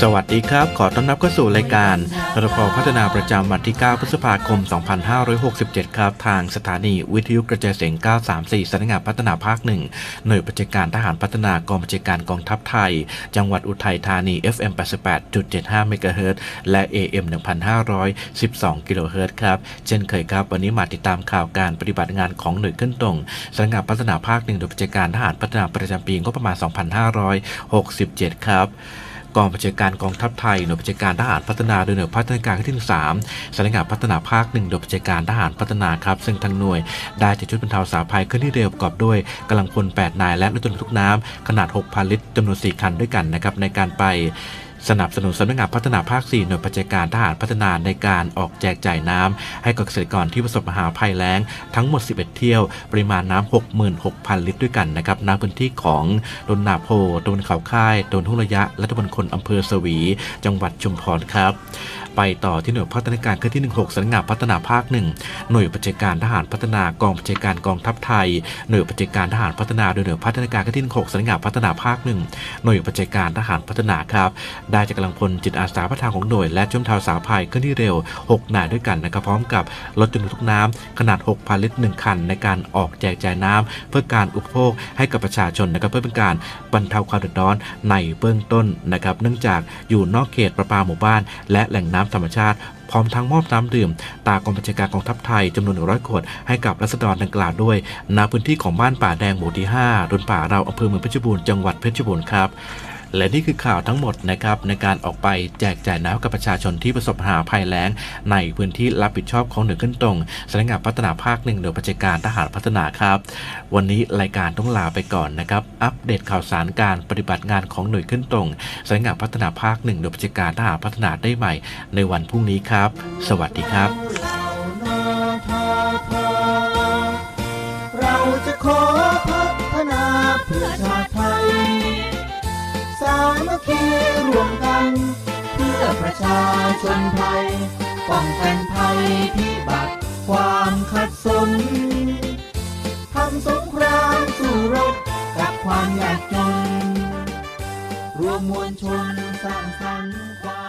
สวัสดีครับ ขอต้อนรับเข้าสู่รายการรพพัฒนาประจำวันที่ 9 พฤษภาคม 2567 ครับ ทางสถานีวิทยุกระจายเสียง 934สำนักงานพัฒนาภาคหนึ่งหน่วยปฏิการทหารพัฒนากองบัญชาการกองทัพไทย จังหวัดอุทัยธานี FM 88.75 เมกะเฮิรตซ์และ AM 1512 กิโลเฮิรตซ์ครับ เช่นเคยครับ วันนี้มาติดตามข่าวการปฏิบัติงานของหน่วยขึ้นตรงสำนักงานพัฒนาภาคหนึ่งโดยปฏิการทหารพัฒนาประจำปีงบประมาณ 2567 ครับ กองบัญชาการกองทัพไทยหน่วยบัญชาการทหารพัฒนาโดยหน่วยพัฒนาการขั้นที่3สำนักงานพัฒนาภาคหนึ่งโดยบัญชาการทหารพัฒนาครับ ซึ่งทางหน่วยได้จัดชุดบรรเทาสาภัยเคลื่อนที่เร็วประกอบด้วยกำลังพล8นายและรถยนต์บรทุกน้ำขนาด 6,000 ลิตรจำนวน 4 คันด้วยกันนะครับในการไป สนับสนุนสำนักงานพัฒนาภาค 4 หน่วยปฏิบัติการทหารพัฒนาในการออกแจกจ่ายน้ำให้กับเกษตรกรที่ประสบมหาภัยแล้งทั้งหมด 11 เที่ยว ปริมาณน้ำ66,000 ลิตรด้วยกันนะครับน้ำพื้นที่ของตนนาโพตนเขาค่ายตนทุ่งระยะ และตำบลคนอำเภอสวี จังหวัดชุมพรครับ ไปต่อที่หน่วยพัฒนาการเคลื่อนที่ 16สำนักงานพัฒนาภาคหนึ่งหน่วยปฏิบัติการทหารพัฒนากองปฏิบัติการกองทัพไทย หน่วยปฏิบัติการทหารพัฒนาโดยหน่วยพัฒนาการเคลื่อนที่ 16สำนักงานพัฒนาภาคหนึ่งหน่วยปฏิบัติการทหารพัฒนาครับได้จากกำลังพลจิตอาสาพัฒนาของหน่วย และช่วยบรรเทาสาภัยเคลื่อนที่เร็ว 6 นายด้วยกันนะครับพร้อมกับรถยนต์บรรทุกน้ำขนาด 6,000 ลิตร 1 คัน ในการออกแจกจ่ายน้ำเพื่อการอุปโภคให้กับประชาชนนะครับเพื่อเป็นการบรรเทาความเดือดร้อนในเบื้องต้นนะครับเนื่องจากอยู่นอกเขตประปาหมู่บ้าน และแหล่งน้ำธรรมชาติพร้อมทั้งมอบน้ำดื่ม ตากองบัญชาการกองทัพไทยจำนวน 100 ขวด ให้กับรัษฎรดังกล่าวด้วยณพื้นที่ของบ้านป่าแดงหมู่ที่5ดนป่าเราอำเภอเมืองเพชรบูรณ์จังหวัดเพชรบูรณ์ครับ และนี่คือข่าวทั้งหมดนะครับในการออกไปแจกจ่ายน้ำกับประชาชนที่ประสบหาภัยแล้ง ในพื้นที่รับผิดชอบของหน่วยขึ้นตรงสำนักงานพัฒนาภาคหนึ่งโดยประชการทหารพัฒนาครับ วันนี้รายการต้องลาไปก่อนนะครับ อัปเดตข่าวสารการปฏิบัติงานของหน่วยขึ้นตรงสำนักงานพัฒนาภาคหนึ่งโดยประชการทหารพัฒนาได้ใหม่ ในวันพรุ่งนี้ครับ สวัสดีครับ มัคคีรวมกัน เพื่อประชาชนไทย ป้องกันภัยพิบัติความขัดสนทำสงครามสู่รบกับความยากจน รวมมวลชนสร้างสรรค์ความ